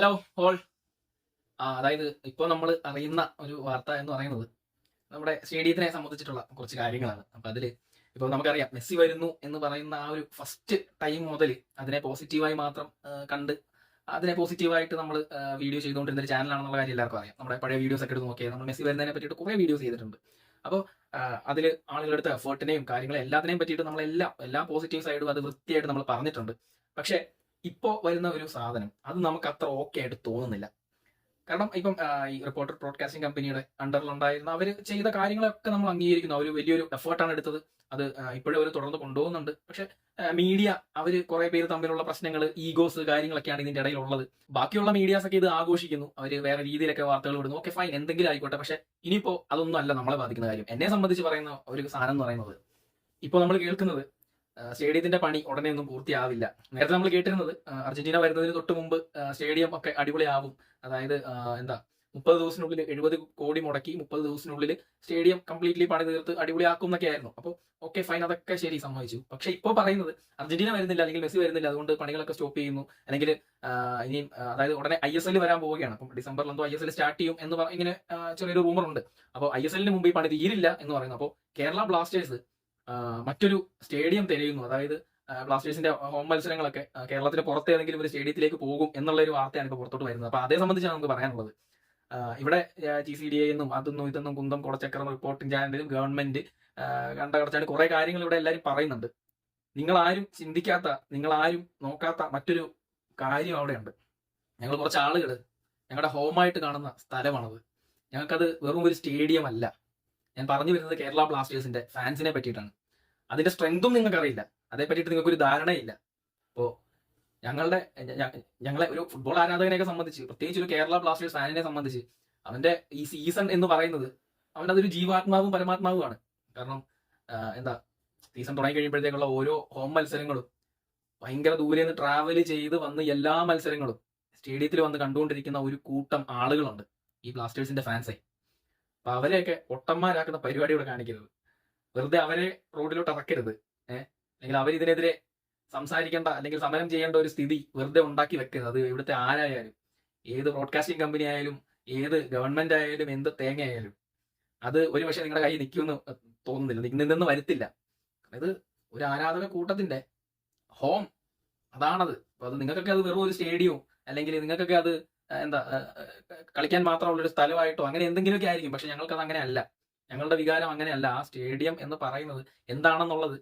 Hello all അതായത് ഇപ്പോൾ നമ്മൾ അറിയുന്ന ഒരു വാർത്ത എന്ന് പറയുന്നത് നമ്മുടെ സ്റ്റേഡിയത്തിനെ സംബന്ധിച്ചിട്ടുള്ള കുറച്ച് കാര്യങ്ങളാണ്. അപ്പൊ അതിൽ ഇപ്പോൾ നമുക്കറിയാം മെസ്സി വരുന്നു എന്ന് പറയുന്ന ആ ഒരു ഫസ്റ്റ് ടൈം മുതൽ അതിനെ പോസിറ്റീവായി മാത്രം കണ്ട് അതിനെ പോസിറ്റീവായിട്ട് നമ്മൾ വീഡിയോ ചെയ്തുകൊണ്ടിരുന്ന ഒരു ചാനലാണെന്നുള്ള കാര്യം എല്ലാവർക്കും അറിയാം. നമ്മുടെ പഴയ വീഡിയോസ് ഒക്കെ എടുത്ത് നോക്കിയാൽ നമ്മൾ മെസ്സി വരുന്നതിനെ പറ്റിയിട്ട് കുറേ വീഡിയോസ് ചെയ്തിട്ടുണ്ട്. അപ്പോൾ അതിൽ ആളുകളെടുത്ത എഫേർട്ടിനെയും കാര്യങ്ങളെ എല്ലാത്തിനെയും പറ്റിയിട്ട് നമ്മളെല്ലാം എല്ലാ പോസിറ്റീവ് സൈഡും അത് വൃത്തിയായിട്ട് നമ്മൾ പറഞ്ഞിട്ടുണ്ട്. പക്ഷേ ഇപ്പോൾ വരുന്ന ഒരു സാധനം അത് നമുക്ക് അത്ര ഓക്കെ ആയിട്ട് തോന്നുന്നില്ല. കാരണം ഇപ്പം ഈ റിപ്പോർട്ടർ ബ്രോഡ്കാസ്റ്റിംഗ് കമ്പനിയുടെ അണ്ടറിലുണ്ടായിരുന്ന അവർ ചെയ്ത കാര്യങ്ങളൊക്കെ നമ്മൾ അംഗീകരിക്കുന്നു. അവർ വലിയൊരു എഫേർട്ടാണ് എടുത്തത്. അത് ഇപ്പോഴും അവർ തുടർന്ന് കൊണ്ടുപോകുന്നുണ്ട്. പക്ഷെ മീഡിയ അവർ കുറെ പേര് തമ്മിലുള്ള പ്രശ്നങ്ങൾ ഈഗോസ് കാര്യങ്ങളൊക്കെയാണ് ഇതിന്റെ ഇടയിലുള്ളത്. ബാക്കിയുള്ള മീഡിയാസ് ഒക്കെ ഇത് ആഘോഷിക്കുന്നു. അവർ വേറെ രീതിയിലൊക്കെ വാർത്തകൾ വിടുന്നു ഓക്കെ ഫൈൻ എന്തെങ്കിലും ആയിക്കോട്ടെ. പക്ഷെ ഇനിയിപ്പോ അതൊന്നും അല്ല നമ്മളെ ബാധിക്കുന്ന കാര്യം. എന്നെ സംബന്ധിച്ച് പറയുന്ന ഒരു സാധനം എന്ന് പറയുന്നത് ഇപ്പോൾ നമ്മൾ കേൾക്കുന്നത് സ്റ്റേഡിയത്തിന്റെ പണി ഉടനെ ഒന്നും പൂർത്തിയാവില്ല. നേരത്തെ നമ്മൾ കേട്ടിരുന്നത് അർജന്റീന വരുന്നതിന് തൊട്ട് മുമ്പ് സ്റ്റേഡിയം ഒക്കെ അടിപൊളിയാവും. അതായത് എന്താ മുപ്പത് ദിവസത്തിനുള്ളിൽ എഴുപത് കോടി മുടക്കി മുപ്പത് ദിവസത്തിനുള്ളിൽ സ്റ്റേഡിയം കംപ്ലീറ്റ്ലി പണി തീർത്ത് അടിപൊളിയാക്കും എന്നൊക്കെ ആയിരുന്നു. അപ്പോൾ ഓക്കെ ഫൈൻ അതൊക്കെ ശരി സമ്മതിച്ചു. പക്ഷെ ഇപ്പോൾ പറയുന്നത് അർജന്റീന വരുന്നില്ല അല്ലെങ്കിൽ മെസ്സി വരുന്നില്ല അതുകൊണ്ട് പണികളൊക്കെ സ്റ്റോപ്പ് ചെയ്യുന്നു. അല്ലെങ്കിൽ ഇനിയും അതായത് ഉടനെ ഐ എസ് എൽ വരാൻ പോവുകയാണ്. അപ്പം ഡിസംബറിൽ എന്തോ ഐ എസ് എൽ സ്റ്റാർട്ട് ചെയ്യും എന്ന് ഇങ്ങനെ ചെറിയൊരു റൂമർ ഉണ്ട് അപ്പോൾ ഐ എസ് എല്ലിന് മുമ്പ് ഈ പണി തീരില്ല എന്ന് പറയുന്നു. അപ്പോൾ കേരള ബ്ലാസ്റ്റേഴ്സ് മറ്റൊരു സ്റ്റേഡിയം തിരയുന്നു. അതായത് ബ്ലാസ്റ്റേഴ്സിന്റെ ഹോം മത്സരങ്ങളൊക്കെ കേരളത്തിന് പുറത്ത് ഏതെങ്കിലും ഒരു സ്റ്റേഡിയത്തിലേക്ക് പോകും എന്നുള്ള ഒരു വാർത്തയാണ് ഇപ്പോൾ പുറത്തോട്ട് വരുന്നത്. അപ്പൊ അതേ സംബന്ധിച്ചാണ് നമുക്ക് പറയാനുള്ളത്. ഇവിടെ ജി സി ഡി എന്നും അതൊന്നും ഇതൊന്നും കുന്തം കുടച്ചക്രം റിപ്പോർട്ടിംഗ് ചാനലും ഗവൺമെന്റ് കണ്ടകടച്ചാണ് കണ്ട കടച്ചാണ് കുറെ കാര്യങ്ങൾ ഇവിടെ എല്ലാവരും പറയുന്നുണ്ട്. നിങ്ങൾ ആരും ചിന്തിക്കാത്ത നിങ്ങൾ ആരും നോക്കാത്ത മറ്റൊരു കാര്യം അവിടെയുണ്ട്. ഞങ്ങൾ കുറച്ച് ആളുകൾ ഞങ്ങളുടെ ഹോമായിട്ട് കാണുന്ന സ്ഥലമാണത്. ഞങ്ങൾക്കത് വെറും ഒരു സ്റ്റേഡിയം അല്ല ഞാൻ പറഞ്ഞു വരുന്നത് കേരള ബ്ലാസ്റ്റേഴ്സിന്റെ ഫാൻസിനെ പറ്റിയിട്ടാണ്. അതിന്റെ സ്ട്രെങ്തും നിങ്ങൾക്ക് അറിയില്ല അതേ പറ്റിയിട്ട് നിങ്ങൾക്ക് ഒരു ധാരണയില്ല. അപ്പോ ഞങ്ങളുടെ ഞങ്ങളെ ഒരു ഫുട്ബോൾ ആരാധകനെയൊക്കെ സംബന്ധിച്ച് പ്രത്യേകിച്ച് ഒരു കേരള ബ്ലാസ്റ്റേഴ്സ് ഫാനിനെ സംബന്ധിച്ച് അവന്റെ ഈ സീസൺ എന്ന് പറയുന്നത് അവന്റെ അതൊരു ജീവാത്മാവും പരമാത്മാവുമാണ്. കാരണം എന്താ സീസൺ തുടങ്ങി കഴിയുമ്പോഴത്തേക്കുള്ള ഓരോ ഹോം മത്സരങ്ങളും ഭയങ്കര ദൂരെ നിന്ന് ട്രാവൽ ചെയ്ത് വന്ന് എല്ലാ മത്സരങ്ങളും സ്റ്റേഡിയത്തിൽ വന്ന് കണ്ടുകൊണ്ടിരിക്കുന്ന ഒരു കൂട്ടം ആളുകളുണ്ട് ഈ ബ്ലാസ്റ്റേഴ്സിന്റെ ഫാൻസെ. അപ്പൊ അവരെയൊക്കെ ഒട്ടന്മാരാക്കുന്ന പരിപാടി ഇവിടെ കാണിക്കരുത് വെറുതെ അവരെ റോഡിലോട്ട് ഇറക്കരുത്. ഏഹ് അല്ലെങ്കിൽ അവരിതിനെതിരെ സംസാരിക്കേണ്ട അല്ലെങ്കിൽ സമരം ചെയ്യേണ്ട ഒരു സ്ഥിതി വെറുതെ ഉണ്ടാക്കി വെക്കരുത്. അത് ഇവിടുത്തെ ആരായാലും ഏത് ബ്രോഡ്കാസ്റ്റിംഗ് കമ്പനി ആയാലും ഏത് ഗവൺമെന്റ് ആയാലും എന്ത് തേങ്ങ ആയാലും അത് ഒരു പക്ഷേ നിങ്ങളുടെ കയ്യിൽ നിൽക്കുമെന്ന് തോന്നുന്നില്ല. നിന്നെന്ന് വരുത്തില്ല. ഇത് ഒരു ആരാധക കൂട്ടത്തിന്റെ ഹോം അതാണത്. അത് നിങ്ങൾക്കൊക്കെ അത് വെറും ഒരു സ്റ്റേഡിയവും അല്ലെങ്കിൽ നിങ്ങൾക്കൊക്കെ അത് എന്താ കളിക്കാൻ മാത്രമുള്ള ഒരു സ്ഥലമായിട്ടോ അങ്ങനെ എന്തെങ്കിലുമൊക്കെ ആയിരിക്കും. പക്ഷെ ഞങ്ങൾക്കത് അങ്ങനെ അല്ല ഞങ്ങളുടെ വികാരം അങ്ങനെയല്ല. ആ സ്റ്റേഡിയം എന്ന് പറയുന്നത് എന്താണെന്നുള്ളത്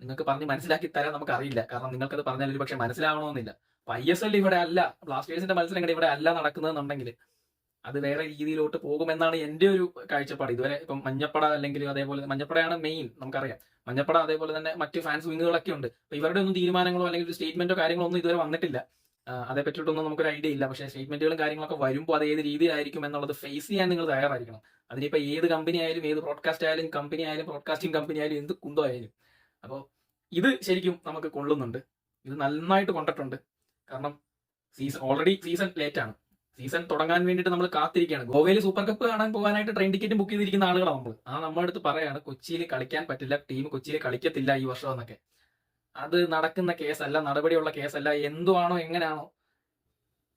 നിങ്ങൾക്ക് പറഞ്ഞ് മനസ്സിലാക്കി തരാൻ നമുക്ക് അറിയില്ല കാരണം നിങ്ങൾക്കത് പറഞ്ഞാൽ ഒരു പക്ഷെ മനസ്സിലാവണമെന്നില്ല. അപ്പൊ ഐ എസ് എൽ ഇവിടെ അല്ല. ബ്ലാസ്റ്റേഴ്സിന്റെ മത്സരങ്ങൾ ഇവിടെ അല്ല നടക്കുന്നതെന്നുണ്ടെങ്കിൽ അത് വേറെ രീതിയിലോട്ട് പോകുമെന്നാണ് എന്റെ ഒരു കാഴ്ചപ്പാട്. ഇതുവരെ ഇപ്പം മഞ്ഞപ്പട അല്ലെങ്കിൽ അതേപോലെ മഞ്ഞപ്പടയാണ് മെയിൻ നമുക്കറിയാം. മഞ്ഞപ്പട അതേപോലെ തന്നെ മറ്റ് ഫാൻസ് വിങ്ങുകളൊക്കെ ഉണ്ട്. ഇവരുടെ ഒന്നും തീരുമാനങ്ങളോ അല്ലെങ്കിൽ സ്റ്റേറ്റ്മെന്റോ കാര്യങ്ങളോ ഒന്നും ഇതുവരെ വന്നിട്ടില്ല. അതേ പറ്റിയിട്ടൊന്നും നമുക്കൊരു ഐഡിയ ഇല്ല. പക്ഷേ സ്റ്റേറ്റ്മെന്റുകളും കാര്യങ്ങളൊക്കെ വരുമ്പോൾ അത് ഏത് രീതിയിലായിരിക്കും എന്നുള്ളത് ഫേസ് ചെയ്യാൻ നിങ്ങൾ തയ്യാറായിരിക്കണം. അതിനിപ്പോൾ ഏത് കമ്പനി ആയാലും ഏത് ബ്രോഡ്കാസ്റ്റ് ആയാലും കമ്പനി ആയാലും ബ്രോഡ്കാസ്റ്റിംഗ് കമ്പനി ആയാലും എന്ത് കുന്തോ ആയാലും. അപ്പോൾ ഇത് ശരിക്കും നമുക്ക് കൊള്ളുന്നുണ്ട്. ഇത് നന്നായിട്ട് കൊണ്ടിട്ടുണ്ട്. കാരണം സീസൺ ഓൾറെഡി സീസൺ ലേറ്റ് ആണ്. സീസൺ തുടങ്ങാൻ വേണ്ടിയിട്ട് നമ്മൾ കാത്തിരിക്കുകയാണ്. ഗോവയിൽ സൂപ്പർ കപ്പ് കാണാൻ പോകാനായിട്ട് ട്രെയിൻ ടിക്കറ്റ് ബുക്ക് ചെയ്തിരിക്കുന്ന ആളുകളാണ് നമ്മൾ ആ നമ്മുടെ അടുത്ത് പറയാണ് കൊച്ചിയിൽ കളിക്കാൻ പറ്റില്ല. ടീം കൊച്ചിയിൽ കളിക്കത്തില്ല ഈ വർഷം എന്നൊക്കെ. അത് നടക്കുന്ന കേസല്ല നടപടിയുള്ള കേസല്ല എന്തുവാണോ എങ്ങനെയാണോ.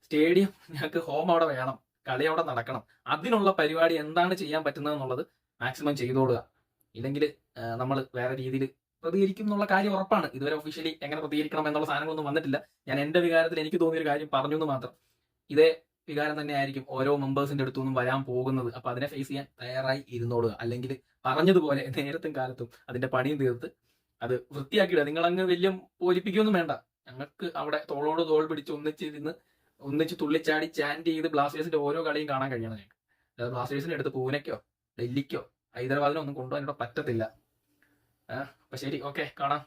സ്റ്റേഡിയം ഞങ്ങൾക്ക് ഹോം അവിടെ വേണം കളി അവിടെ നടക്കണം. അതിനുള്ള പരിപാടി എന്താണ് ചെയ്യാൻ പറ്റുന്നത് എന്നുള്ളത് മാക്സിമം ചെയ്തോളുക ഇല്ലെങ്കിൽ നമ്മൾ വേറെ രീതിയിൽ പ്രതികരിക്കും എന്നുള്ള കാര്യം ഉറപ്പാണ്. ഇതുവരെ ഒഫീഷ്യലി എങ്ങനെ പ്രതികരിക്കണം എന്നുള്ള സാധനങ്ങളൊന്നും വന്നിട്ടില്ല. ഞാൻ എന്റെ വികാരത്തിൽ എനിക്ക് തോന്നിയൊരു കാര്യം പറഞ്ഞു എന്ന് മാത്രം. ഇതേ വികാരം തന്നെ ആയിരിക്കും ഓരോ മെമ്പേഴ്സിന്റെ അടുത്തുനിന്നും വരാൻ പോകുന്നത്. അപ്പൊ അതിനെ ഫേസ് ചെയ്യാൻ തയ്യാറായി ഇരുന്നോളുക. അല്ലെങ്കിൽ പറഞ്ഞതുപോലെ നേരത്തും കാലത്തും അതിന്റെ പണിയും തീർത്ത് അത് വൃത്തിയാക്കിയിടുക നിങ്ങൾ അങ്ങ് വലിയ പോരിപ്പിക്കൊന്നും വേണ്ട. ഞങ്ങൾക്ക് അവിടെ തോളോട് തോൾ പിടിച്ച് ഒന്നിച്ച് ഇരുന്ന് ഒന്നിച്ച് തുള്ളിച്ചാടി ചാൻഡ് ചെയ്ത് ബ്ലാസ്റ്റേഴ്സിന്റെ ഓരോ കളിയും കാണാൻ കഴിയണം ഞങ്ങൾക്ക്. ബ്ലാസ്റ്റേഴ്സിന്റെ അടുത്ത് പൂനെക്കോ ഡൽഹിക്കോ ഹൈദരാബാദിനോ ഒന്നും കൊണ്ടുപോകാൻ ഇവിടെ പറ്റത്തില്ല. അപ്പൊ ശരി ഓക്കെ കാണാം.